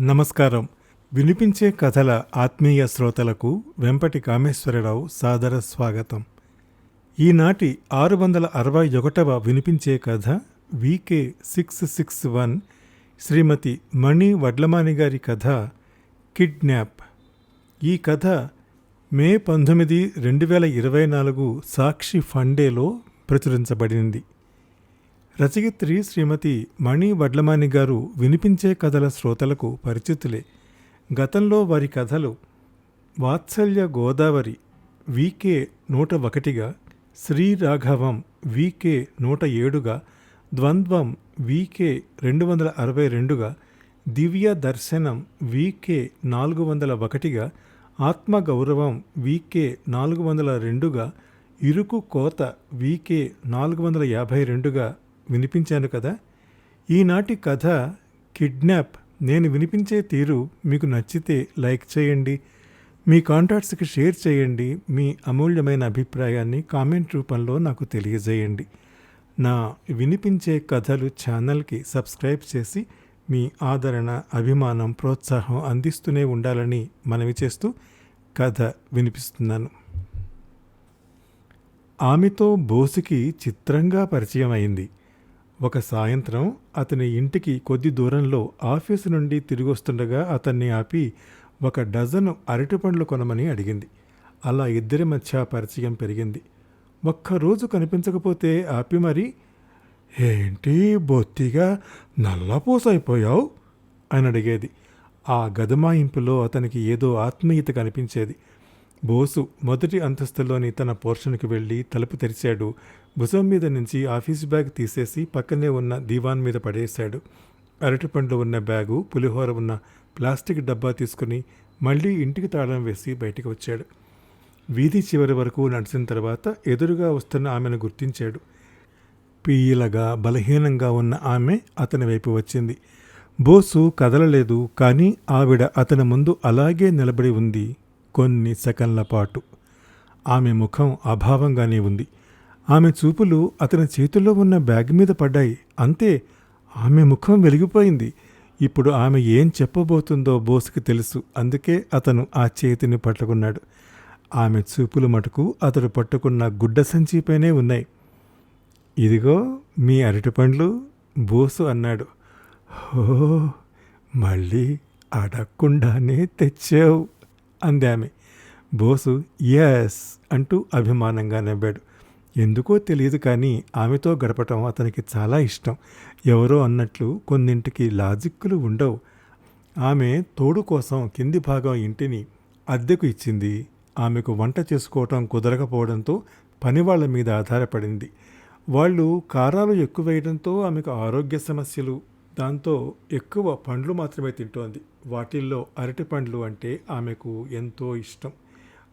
నమస్కారం. వినిపించే కథల ఆత్మీయ శ్రోతలకు వెంపటి కామేశ్వరరావు సాదర స్వాగతం. ఈనాటి ఆరు వందల అరవై ఒకటవ వినిపించే కథ వికే సిక్స్ సిక్స్ వన్ శ్రీమతి మణి వడ్లమాని గారి కథ కిడ్నాప్. ఈ కథ మే పంతొమ్మిది రెండు వేల ఇరవై నాలుగు సాక్షి ఫండేలో ప్రచురించబడింది రచయిత్రి శ్రీమతి మణి వడ్లమాని గారు వినిపించే కథల శ్రోతలకు పరిచితులే. గతంలో వారి కథలు వాత్సల్య గోదావరి వీకే నూట ఒకటిగా శ్రీ రాఘవం వీకే నూట ఏడుగా ద్వంద్వం వికే రెండు వందల అరవై రెండుగా దివ్య దర్శనం వికే నాలుగు వందల ఒకటిగా ఆత్మగౌరవం వికే నాలుగు వందల రెండుగా ఇరుకు కోత వికే నాలుగు వందల యాభై రెండుగా వినిపించాను కదా. ఈనాటి కథ కిడ్నాప్. నేను వినిపించే తీరు మీకు నచ్చితే లైక్ చేయండి. మీ కాంటాక్ట్స్కి షేర్ చేయండి. మీ అమూల్యమైన అభిప్రాయాన్ని కామెంట్ రూపంలో నాకు తెలియజేయండి. నా వినిపించే కథలు ఛానల్కి సబ్స్క్రైబ్ చేసి మీ ఆదరణ అభిమానం ప్రోత్సాహం అందిస్తూనే ఉండాలని మనవి చేస్తూ కథ వినిపిస్తున్నాను. ఆమెతో బోసుకి చిత్రంగా పరిచయం అయింది. ఒక సాయంత్రం అతని ఇంటికి కొద్ది దూరంలో ఆఫీసు నుండి తిరిగి వస్తుండగా అతన్ని ఆపి ఒక డజను అరటిపండ్లు కొనమని అడిగింది. అలా ఇద్దరి మధ్య పరిచయం పెరిగింది. ఒక్కరోజు కనిపించకపోతే ఆపి మరి ఏంటి బొత్తిగా నల్లపూసైపోయావు? అని అడిగేది. ఆ గదమాయింపులో అతనికి ఏదో ఆత్మీయత కనిపించేది. బోసు మొదటి అంతస్తులోని తన పోర్షన్కి వెళ్ళి తలుపు తెరిచాడు. భుజం మీద నుంచి ఆఫీస్ బ్యాగ్ తీసేసి పక్కనే ఉన్న దీవాన్ మీద పడేశాడు. అరటిపండ్లు ఉన్న బ్యాగు పులిహోర ఉన్న ప్లాస్టిక్ డబ్బా తీసుకుని మళ్ళీ ఇంటికి తాళం వేసి బయటికి వచ్చాడు. వీధి చివరి వరకు నడిచిన తర్వాత ఎదురుగా వస్తున్న ఆమెను గుర్తించాడు. పీయలగా బలహీనంగా ఉన్న ఆమె అతని వైపు వచ్చింది. బోసు కదలలేదు కానీ ఆవిడ అతని ముందు అలాగే నిలబడి ఉంది కొన్ని సెకన్ల పాటు. ఆమె ముఖం అభావంగానే ఉంది. ఆమె చూపులు అతని చేతుల్లో ఉన్న బ్యాగ్ మీద పడ్డాయి. అంతే ఆమె ముఖం వెలిగిపోయింది. ఇప్పుడు ఆమె ఏం చెప్పబోతుందో బోసుకి తెలుసు. అందుకే అతను ఆ చేతిని పట్టుకున్నాడు. ఆమె చూపులు మటుకు అతడు పట్టుకున్న గుడ్డ సంచిపైనే ఉన్నాయి. ఇదిగో మీ అరటిపండ్లు బోసు అన్నాడు. హో మళ్ళీ అడగకుండానే తెచ్చావు అంది ఆమె. బోసు ఎస్ అంటూ అభిమానంగా నవ్వాడు. ఎందుకో తెలియదు కానీ ఆమెతో గడపటం అతనికి చాలా ఇష్టం. ఎవరో అన్నట్లు కొన్నింటికి లాజిక్కులు ఉండవు. ఆమె తోడు కోసం కింది భాగం ఇంటిని అద్దెకు ఇచ్చింది. ఆమెకు వంట చేసుకోవటం కుదరకపోవడంతో పనివాళ్ళ మీద ఆధారపడింది. వాళ్ళు కారాలు ఎక్కువ వేయడంతో ఆమెకు ఆరోగ్య సమస్యలు. దాంతో ఎక్కువ పండ్లు మాత్రమే తింటోంది. వాటిల్లో అరటి పండ్లు అంటే ఆమెకు ఎంతో ఇష్టం.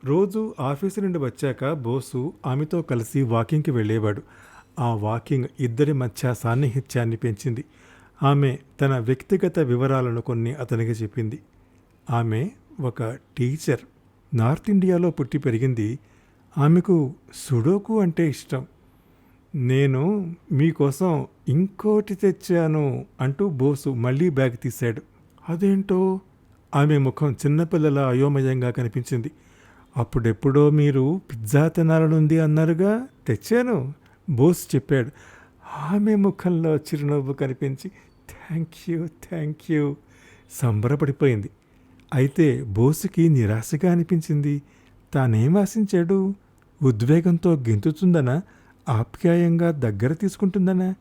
రోజు ఆఫీసు నుండి వచ్చాక బోసు ఆమెతో కలిసి వాకింగ్కి వెళ్ళేవాడు. ఆ వాకింగ్ ఇద్దరి మధ్య సాన్నిహిత్యాన్ని పెంచింది. ఆమె తన వ్యక్తిగత వివరాలను కొన్ని అతనికి చెప్పింది. ఆమె ఒక టీచర్. నార్త్ ఇండియాలో పుట్టి పెరిగింది. ఆమెకు సుడోకు అంటే ఇష్టం. నేను మీకోసం ఇంకోటి తెచ్చాను అంటూ బోసు మళ్ళీ బ్యాగ్ తీశాడు. అదేంటో? ఆమె ముఖం చిన్నపిల్లల అయోమయంగా కనిపించింది. అప్పుడెప్పుడో మీరు పిజ్జా తినాలనుంది అన్నారుగా? తెచ్చాను. బోస్ చెప్పాడు. ఆమె ముఖంలో చిరునవ్వు కనిపించి థ్యాంక్ యూ థ్యాంక్ యూ సంబరపడిపోయింది. అయితే బోసుకి నిరాశగా అనిపించింది. తానేం ఆశించాడు? ఉద్వేగంతో గెంతుతుందనా? ఆప్యాయంగా దగ్గర తీసుకుంటుందనా?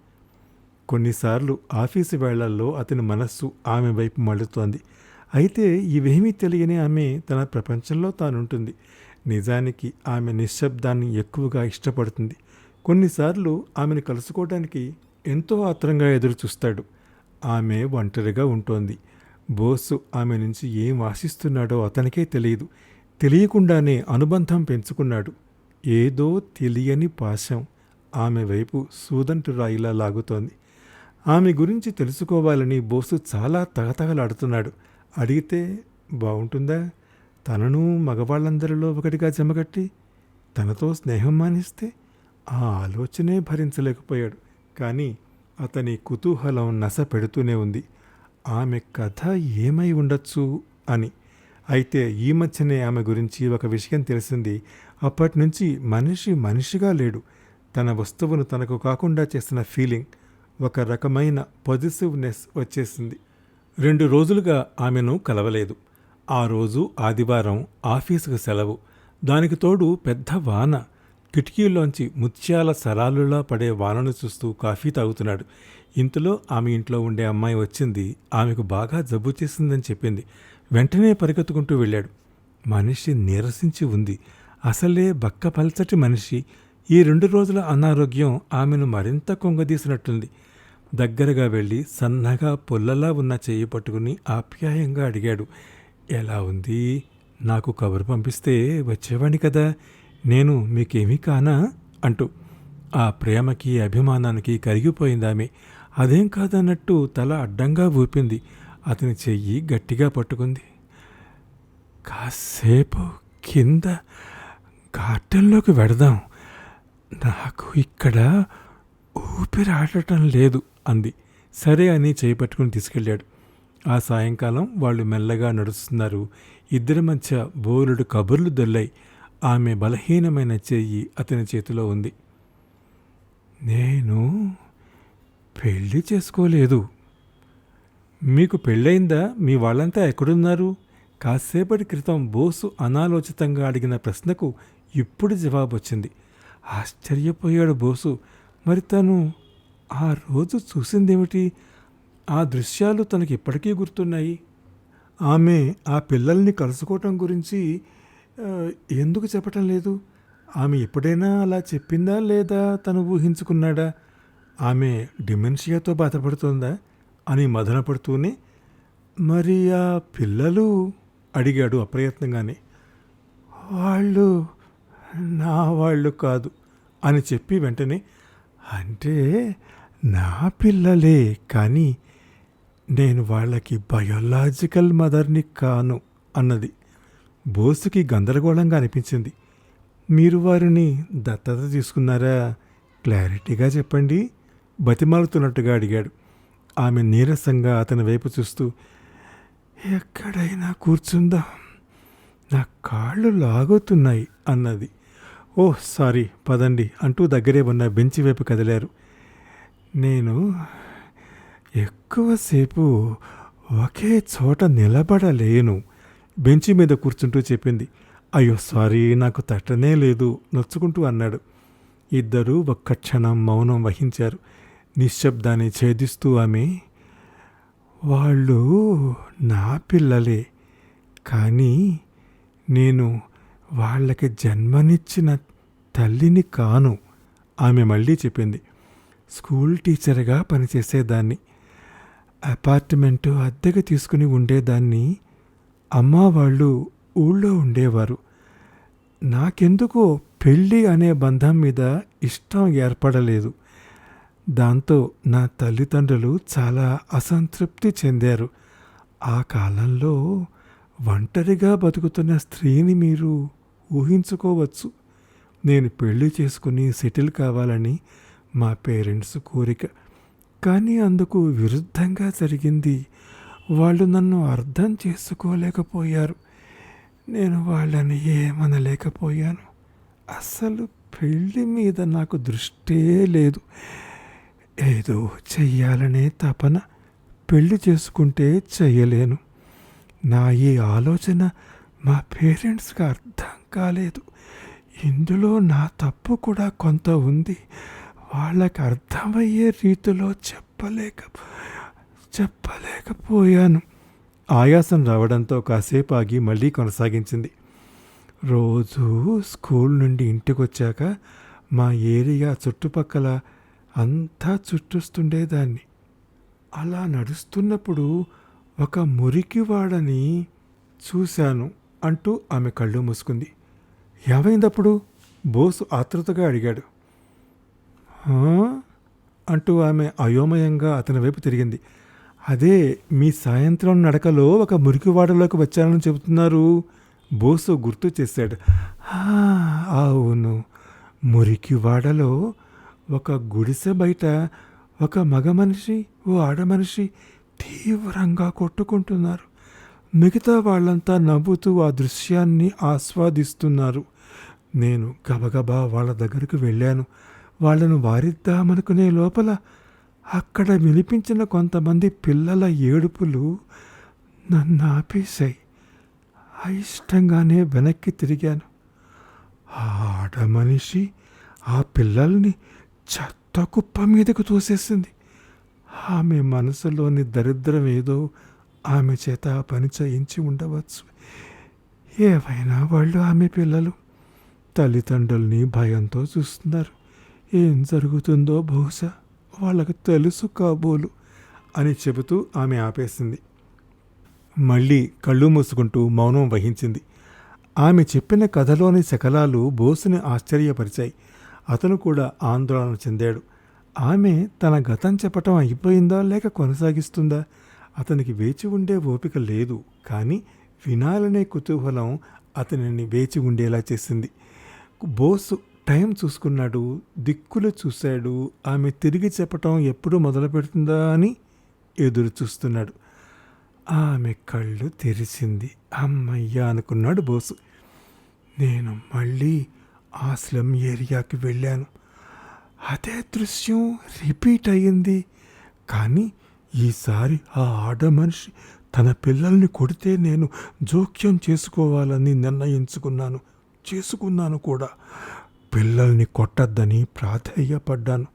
కొన్నిసార్లు ఆఫీసు వేళల్లో అతని మనస్సు ఆమె వైపు మళ్ళుతోంది. అయితే ఇవేమీ తెలియని ఆమె తన ప్రపంచంలో తానుంటుంది. నిజానికి ఆమె నిశ్శబ్దాన్ని ఎక్కువగా ఇష్టపడుతుంది. కొన్నిసార్లు ఆమెను కలుసుకోవడానికి ఎంతో ఆత్రంగా ఎదురుచూస్తాడు. ఆమె ఒంటరిగా ఉంటోంది. బోసు ఆమె నుంచి ఏం ఆశిస్తున్నాడో అతనికే తెలియదు. తెలియకుండానే అనుబంధం పెంచుకున్నాడు. ఏదో తెలియని పాశం ఆమె వైపు సూదంటు రాయిలా లాగుతోంది. ఆమె గురించి తెలుసుకోవాలని బోసు చాలా తగతగలాడుతున్నాడు. అడిగితే బాగుంటుందా? తనను మగవాళ్ళందరిలో ఒకటిగా జమగట్టి తనతో స్నేహం మానిస్తే ఆ ఆలోచనే భరించలేకపోయాడు. కానీ అతని కుతూహలం నస పెడుతూనే ఉంది. ఆమె కథ ఏమై ఉండొచ్చు అని. అయితే ఈ మధ్యనే ఆమె గురించి ఒక విషయం తెలిసింది. అప్పటి నుంచి మనిషి మనిషిగా లేడు. తన వస్తువును తనకు కాకుండా చేసిన ఫీలింగ్ ఒక రకమైన పొజిటివ్నెస్ వచ్చేసింది. రెండు రోజులుగా ఆమెను కలవలేదు. ఆ రోజు ఆదివారం ఆఫీసుకు సెలవు. దానికి తోడు పెద్ద వాన. కిటికీల్లోంచి ముత్యాల సరాలులా పడే వానను చూస్తూ కాఫీ తాగుతున్నాడు. ఇంతలో ఆమె ఇంట్లో ఉండే అమ్మాయి వచ్చింది. ఆమెకు బాగా జబ్బు చేసిందని చెప్పింది. వెంటనే పరిగెత్తుకుంటూ వెళ్ళాడు. మనిషి నీరసించి ఉంది. అసలే బక్క పల్చటి మనిషి. ఈ రెండు రోజుల అనారోగ్యం ఆమెను మరింత కొంగదీసినట్టుంది. దగ్గరగా వెళ్ళి సన్నగా పొల్లలా ఉన్న చెయ్యి పట్టుకుని ఆప్యాయంగా అడిగాడు. ఎలా ఉంది? నాకు కబురు పంపిస్తే వచ్చేవాణ్ణి కదా. నేను మీకేమీ కానా? అంటూ. ఆ ప్రేమకి అభిమానానికి కరిగిపోయిందామె అదేం కాదన్నట్టు తల అడ్డంగా ఊపింది. అతని చెయ్యి గట్టిగా పట్టుకుంది. కాసేపు కింద గార్డెన్లోకి వెడదాం. నాకు ఇక్కడ ఊపిరి ఆడటం లేదు అంది. సరే అని చేయి తీసుకెళ్ళాడు. ఆ సాయంకాలం వాళ్ళు మెల్లగా నడుస్తున్నారు. ఇద్దరి మధ్య బోరుడు కబుర్లు దొల్లాయి ఆమె బలహీనమైన చెయ్యి అతని చేతిలో ఉంది. నేను పెళ్ళి చేసుకోలేదు. మీకు పెళ్ళయిందా? మీ వాళ్ళంతా ఎక్కడున్నారు? కాసేపటి క్రితం బోసు అనాలోచితంగా అడిగిన ప్రశ్నకు ఇప్పుడు జవాబు వచ్చింది ఆశ్చర్యపోయాడు బోసు. మరి తను ఆ రోజు చూసిందేమిటి? ఆ దృశ్యాలు తనకి ఇప్పటికీ గుర్తున్నాయి? ఆమె ఆ పిల్లల్ని కలుసుకోవటం గురించి ఎందుకు చెప్పటం లేదు? ఆమె ఎప్పుడైనా అలా చెప్పిందా లేదా తను ఊహించుకున్నాడా? ఆమె డిమెన్షియాతో బాధపడుతుందా అని మదనపడుతూనే మరి ఆ పిల్లలు? అడిగాడు అప్రయత్నంగానే. వాళ్ళు నా వాళ్ళు కాదు అని చెప్పి వెంటనే అంటే నా పిల్లలే కానీ నేను వాళ్ళకి బయోలాజికల్ మదర్ని కాను అన్నది. బోసుకి గందరగోళంగా అనిపించింది. మీరు వారిని దత్తత తీసుకున్నారా? క్లారిటీగా చెప్పండి బతిమాలుతున్నట్టుగా అడిగాడు. ఆమె నీరసంగా అతని వైపు చూస్తూ ఎక్కడైనా కూర్చుందా. నా కాళ్ళు లాగుతున్నాయి అన్నది. ఓ సారీ పదండి అంటూ దగ్గరే ఉన్న బెంచి వైపు కదిలారు. నేను ఎక్కువసేపు ఒకే చోట నిలబడలేను బెంచి మీద కూర్చుంటూ చెప్పింది. అయ్యో సారీ నాకు తట్టనే లేదు నొచ్చుకుంటూ అన్నాడు. ఇద్దరూ ఒక్క క్షణం మౌనం వహించారు. నిశ్శబ్దాన్ని ఛేదిస్తూ ఆమె వాళ్ళు నా పిల్లలే కానీ నేను వాళ్ళకి జన్మనిచ్చిన తల్లిని కాను ఆమె మళ్ళీ చెప్పింది. స్కూల్ టీచర్గా పనిచేసేదాన్ని అపార్ట్మెంటు అద్దెకి తీసుకుని ఉండేదాన్ని అమ్మ వాళ్ళు ఊళ్ళో ఉండేవారు. నాకెందుకో పెళ్ళి అనే బంధం మీద ఇష్టం ఏర్పడలేదు. దాంతో నా తల్లిదండ్రులు చాలా అసంతృప్తి చెందారు. ఆ కాలంలో ఒంటరిగా బతుకుతున్న స్త్రీని మీరు ఊహించుకోవచ్చు. నేను పెళ్ళి చేసుకుని సెటిల్ కావాలని మా పేరెంట్స్ కోరిక. కానీ అందుకు విరుద్ధంగా జరిగింది. వాళ్ళు నన్ను అర్థం చేసుకోలేకపోయారు. నేను వాళ్ళని ఏమనలేకపోయాను. అసలు పెళ్ళి మీద నాకు దృష్టే లేదు. ఏదో చెయ్యాలనే తపన పెళ్ళి చేసుకుంటే చేయలేను నా ఈ ఆలోచన మా పేరెంట్స్కి అర్థం కాలేదు. ఇందులో నా తప్పు కూడా కొంత ఉంది. వాళ్ళకి అర్థమయ్యే రీతిలో చెప్పలేక చెప్పలేకపోయాను. ఆయాసం రావడంతో కాసేపు ఆగి మళ్ళీ కొనసాగించింది. రోజు స్కూల్ నుండి ఇంటికి వచ్చాక మా ఏరియా చుట్టుపక్కల అంతా చుట్టూస్తుండేదాన్ని. అలా నడుస్తున్నప్పుడు ఒక మురికివాడని చూశాను అంటూ ఆమె కళ్ళు మూసుకుంది. ఏమైందప్పుడు? బోసు ఆతృతగా అడిగాడు. అంటూ ఆమె అయోమయంగా అతని వైపు తిరిగింది. అదే మీ సాయంత్రం నడకలో ఒక మురికివాడలోకి వచ్చానని చెబుతున్నారు బోసు గుర్తు చేశాడు. అవును. మురికివాడలో ఒక గుడిసె బయట ఒక మగ మనిషి ఓ ఆడ మనిషి తీవ్రంగా కొట్టుకుంటున్నారు. మిగతా వాళ్ళంతా నవ్వుతూ ఆ దృశ్యాన్ని ఆస్వాదిస్తున్నారు. నేను గబగబా వాళ్ళ దగ్గరకు వెళ్ళాను. వాళ్ళను వారిద్దామనుకునే లోపల అక్కడ వినిపించిన కొంతమంది పిల్లల ఏడుపులు నన్ను ఆపేశాయి. అయిష్టంగానే వెనక్కి తిరిగాను. ఆ ఆడ మనిషి ఆ పిల్లల్ని చెత్త కుప్ప మీదకు తోసేసింది. ఆమె మనసులోని దరిద్రం ఏదో ఆమె చేత పని చేయించి ఉండవచ్చు. ఏవైనా వాళ్ళు ఆమె పిల్లలు. తల్లిదండ్రుల్ని భయంతో చూస్తున్నారు. ఏం జరుగుతుందో బహుశా వాళ్ళకు తెలుసు కాబోలు అని చెబుతూ ఆమె ఆపేసింది. మళ్ళీ కళ్ళు మూసుకుంటూ మౌనం వహించింది. ఆమె చెప్పిన కథలోని శకలాలు బోసుని ఆశ్చర్యపరిచాయి. అతను కూడా ఆందోళన చెందాడు. ఆమె తన గతం చెప్పటం అయిపోయిందా లేక కొనసాగిస్తుందా? అతనికి వేచి ఉండే ఓపిక లేదు. కానీ వినాలనే కుతూహలం అతనిని వేచి ఉండేలా చేసింది. బోసు టైం చూసుకున్నాడు దిక్కులు చూశాడు ఆమె తిరిగి చెప్పటం ఎప్పుడు మొదలు పెడుతుందా అని ఎదురు చూస్తున్నాడు. ఆమె కళ్ళు తెరిచింది. అమ్మయ్య అనుకున్నాడు బోసు. నేను మళ్ళీ ఆ స్లమ్ ఏరియాకి వెళ్ళాను. అదే దృశ్యం రిపీట్ అయ్యింది. కానీ ఈసారి ఆ ఆడ మనిషి తన పిల్లల్ని కొడితే నేను జోక్యం చేసుకోవాలని నిర్ణయించుకున్నాను. చేసుకున్నాను కూడా. పిల్లల్ని కొట్టద్దని ప్రాధేయపడ్డాను.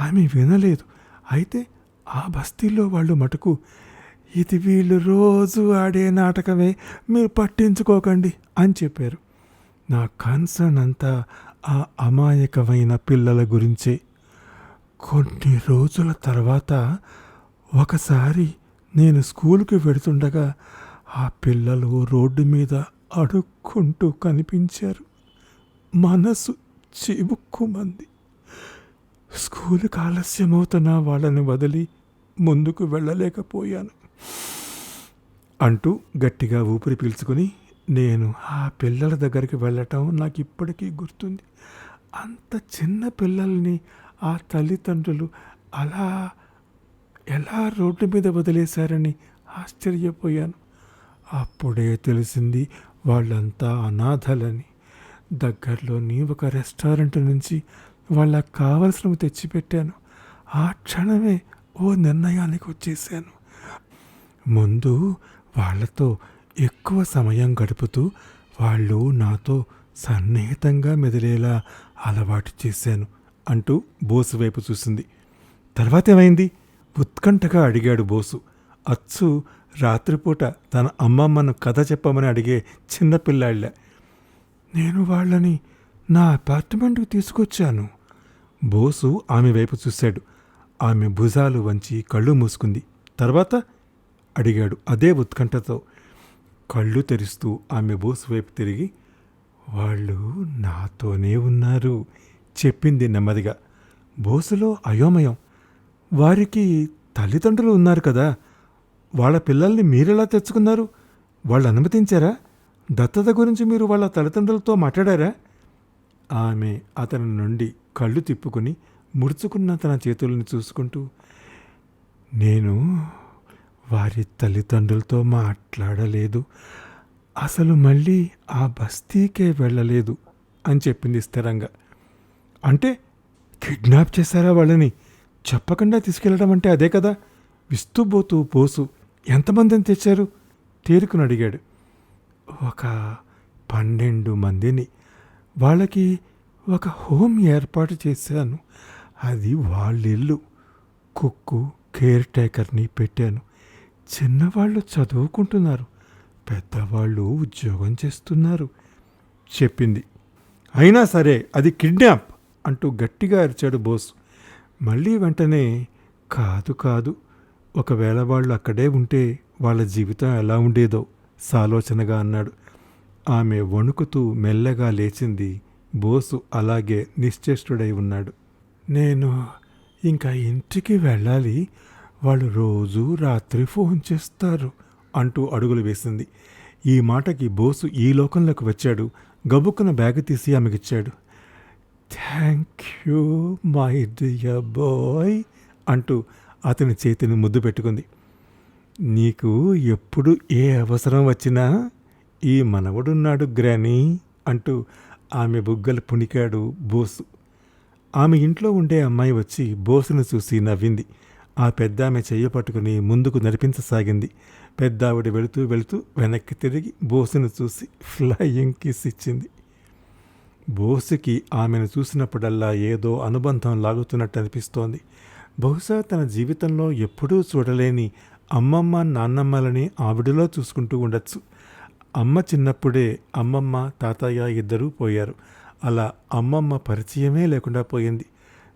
ఆమె వినలేదు. అయితే ఆ బస్తీలో వాళ్ళు మటుకు ఇది వీళ్ళు రోజు ఆడే నాటకమే మీరు పట్టించుకోకండి అని చెప్పారు. నా కన్సర్న్ అంతా ఆ అమాయకమైన పిల్లల గురించే. కొన్ని రోజుల తర్వాత ఒకసారి నేను స్కూల్కి వెడుతుండగా ఆ పిల్లలు రోడ్డు మీద అడుక్కుంటూ కనిపించారు. మనసు చిబుక్కుమంది. స్కూలుకి ఆలస్యమవుతున్న వాళ్ళని వదిలి ముందుకు వెళ్ళలేకపోయాను. అంటూ గట్టిగా ఊపిరి పీల్చుకుని నేను ఆ పిల్లల దగ్గరికి వెళ్ళటం నాకు ఇప్పటికీ గుర్తుంది. అంత చిన్న పిల్లల్ని ఆ తల్లిదండ్రులు అలా ఎలా రోడ్డు మీద వదిలేశారని ఆశ్చర్యపోయాను. అప్పుడే తెలిసింది వాళ్ళంతా అనాథలని. దగ్గరలోని ఒక రెస్టారెంట్ నుంచి వాళ్ళకి కావలసినవి తెచ్చిపెట్టాను. ఆ క్షణమే ఓ నిర్ణయానికి వచ్చేసాను. ముందు వాళ్ళతో ఎక్కువ సమయం గడుపుతూ వాళ్ళు నాతో సన్నిహితంగా మెదిలేలా అలవాటు చేశాను అంటూ బోసు వైపు చూసింది. తర్వాత ఏమైంది? ఉత్కంఠగా అడిగాడు బోసు. అచ్చు రాత్రిపూట తన అమ్మమ్మను కథ చెప్పమని అడిగే చిన్నపిల్లాళ్ళ నేను వాళ్ళని నా అపార్ట్మెంట్కి తీసుకొచ్చాను. బోసు ఆమె వైపు చూశాడు. ఆమె భుజాలు వంచి కళ్ళు మూసుకుంది. తర్వాత అడిగాడు అదే ఉత్కంఠతో. కళ్ళు తెరుస్తూ ఆమె బోసు వైపు తిరిగి వాళ్ళు నాతోనే ఉన్నారు చెప్పింది నెమ్మదిగా. బోసులో అయోమయం. వారికి తల్లిదండ్రులు ఉన్నారు కదా వాళ్ళ పిల్లల్ని మీరెలా తెచ్చుకున్నారు? వాళ్ళు అనుమతించారా? దత్తత గురించి మీరు వాళ్ళ తల్లిదండ్రులతో మాట్లాడారా? ఆమె అతని నుండి కళ్ళు తిప్పుకుని ముడుచుకున్న తన చేతుల్ని చూసుకుంటూ నేను వారి తల్లిదండ్రులతో మాట్లాడలేదు. అసలు మళ్ళీ ఆ బస్తీకే వెళ్ళలేదు అని చెప్పింది స్థిరంగా. అంటే కిడ్నాప్ చేశారా వాళ్ళని? చెప్పకుండా తీసుకెళ్ళడం అంటే అదే కదా? విస్తుబోతూ పోసు. ఎంతమందిని తెచ్చారు? తేరుకుని అడిగాడు. ఒక పన్నెండు మందిని. వాళ్ళకి ఒక హోమ్ ఏర్పాటు చేశాను. అది వాళ్ళిల్లు. కుక్కు కేర్ టేకర్ని పెట్టాను. చిన్నవాళ్ళు చదువుకుంటున్నారు. పెద్దవాళ్ళు ఉద్యోగం చేస్తున్నారు. చెప్పింది. అయినా సరే అది కిడ్నాప్ అంటూ గట్టిగా అరిచాడు బోస్. మళ్ళీ వెంటనే కాదు కాదు ఒకవేళ వాళ్ళు అక్కడే ఉంటే వాళ్ళ జీవితం ఎలా ఉండేదో సాలోచనగా అన్నాడు. ఆమె వణుకుతూ మెల్లగా లేచింది. బోసు అలాగే నిశ్చేష్టుడై ఉన్నాడు. నేను ఇంకా ఇంటికి వెళ్ళాలి. వాళ్ళు రోజు రాత్రి ఫోన్ చేస్తారు అంటూ అడుగులు వేసింది. ఈ మాటకి బోసు ఈ లోకంలోకి వచ్చాడు. గబుక్కున బ్యాగ్ తీసి ఆమెకిచ్చాడు. Thank you my dear boy అంటూ అతని చేతిని ముద్దు పెట్టుకుంది. నీకు ఎప్పుడు ఏ అవసరం వచ్చినా ఈ మనవడున్నాడు గ్రానీ అంటూ ఆమె బుగ్గలు పుణికాడు బోసు. ఆమె ఇంట్లో ఉండే అమ్మాయి వచ్చి బోసును చూసి నవ్వింది. ఆ పెద్ద ఆమె చెయ్యి పట్టుకుని ముందుకు నడిపించసాగింది. పెద్దావిడ వెళుతూ వెళుతూ వెనక్కి తిరిగి బోసును చూసి ఫ్లయింగ్ కిస్ ఇచ్చింది. బోసుకి ఆమెను చూసినప్పుడల్లా ఏదో అనుబంధం లాగుతున్నట్టు అనిపిస్తోంది బహుశా తన జీవితంలో ఎప్పుడూ చూడలేని అమ్మమ్మ నాన్నమ్మలని ఆవిడలో చూసుకుంటూ ఉండొచ్చు. అమ్మ చిన్నప్పుడే అమ్మమ్మ తాతయ్య ఇద్దరూ పోయారు. అలా అమ్మమ్మ పరిచయమే లేకుండా పోయింది.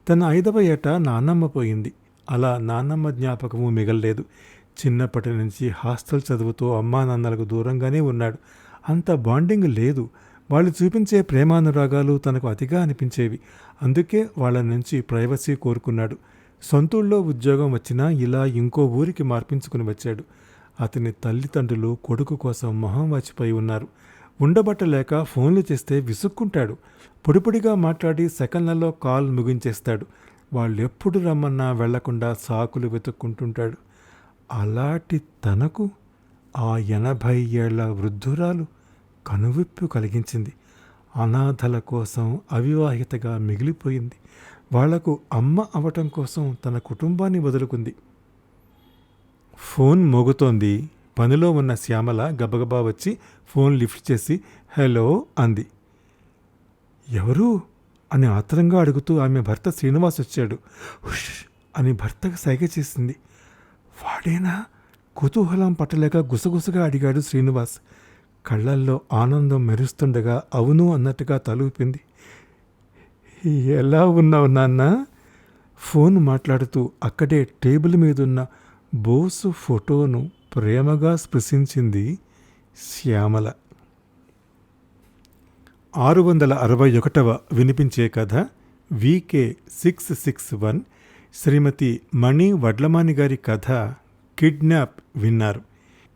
తన ఐదవ ఏట నాన్నమ్మ పోయింది. అలా నాన్నమ్మ జ్ఞాపకము మిగలలేదు. చిన్నప్పటి నుంచి హాస్టల్ చదువుతూ అమ్మా నాన్నలకు దూరంగానే ఉన్నాడు. అంత బాండింగ్ లేదు. వాళ్ళు చూపించే ప్రేమానురాగాలు తనకు అతిగా అనిపించేవి. అందుకే వాళ్ళ నుంచి ప్రైవసీ కోరుకున్నాడు. సొంతూళ్ళలో ఉద్యోగం వచ్చినా ఇలా ఇంకో ఊరికి మార్పించుకుని వచ్చాడు. అతని తల్లిదండ్రులు కొడుకు కోసం మొహం వచ్చిపోయి ఉన్నారు. ఉండబట్టలేక ఫోన్లు చేస్తే విసుక్కుంటాడు. పొడిపొడిగా మాట్లాడి సెకండ్లలో కాల్ ముగించేస్తాడు. వాళ్ళు ఎప్పుడు రమ్మన్నా వెళ్ళకుండా సాకులు వెతుక్కుంటుంటాడు. అలాంటి తనకు ఆ ఎనభై ఏళ్ళ వృద్ధురాలు కనువిప్పు కలిగించింది. అనాథల కోసం అవివాహితగా మిగిలిపోయింది. వాళ్ళకు అమ్మ అవటం కోసం తన కుటుంబాన్ని వదులుకుంది. ఫోన్ మోగుతోంది. పనిలో ఉన్న శ్యామల గబగబా వచ్చి ఫోన్ లిఫ్ట్ చేసి హలో అంది. ఎవరు? అని ఆత్రంగా అడుగుతూ ఆమె భర్త శ్రీనివాస్ వచ్చాడు. హుష్ అని భర్తకు సైగ చేసింది. వాడేనా? కుతూహలం పట్టలేక గుసగుసగా అడిగాడు శ్రీనివాస్. కళ్ళల్లో ఆనందం మెరుస్తుండగా అవును అన్నట్టుగా తలూపింది. ఎలా ఉన్నావు నాన్న? ఫోన్ మాట్లాడుతూ అక్కడే టేబుల్ మీదున్న బోసు ఫోటోను ప్రేమగా స్పృశించింది శ్యామల. ఆరు వందల అరవై ఒకటవ వినిపించే కథ వికే సిక్స్ సిక్స్ వన్. శ్రీమతి మణి వడ్లమాని గారి కథ కిడ్నాప్ విన్నారు.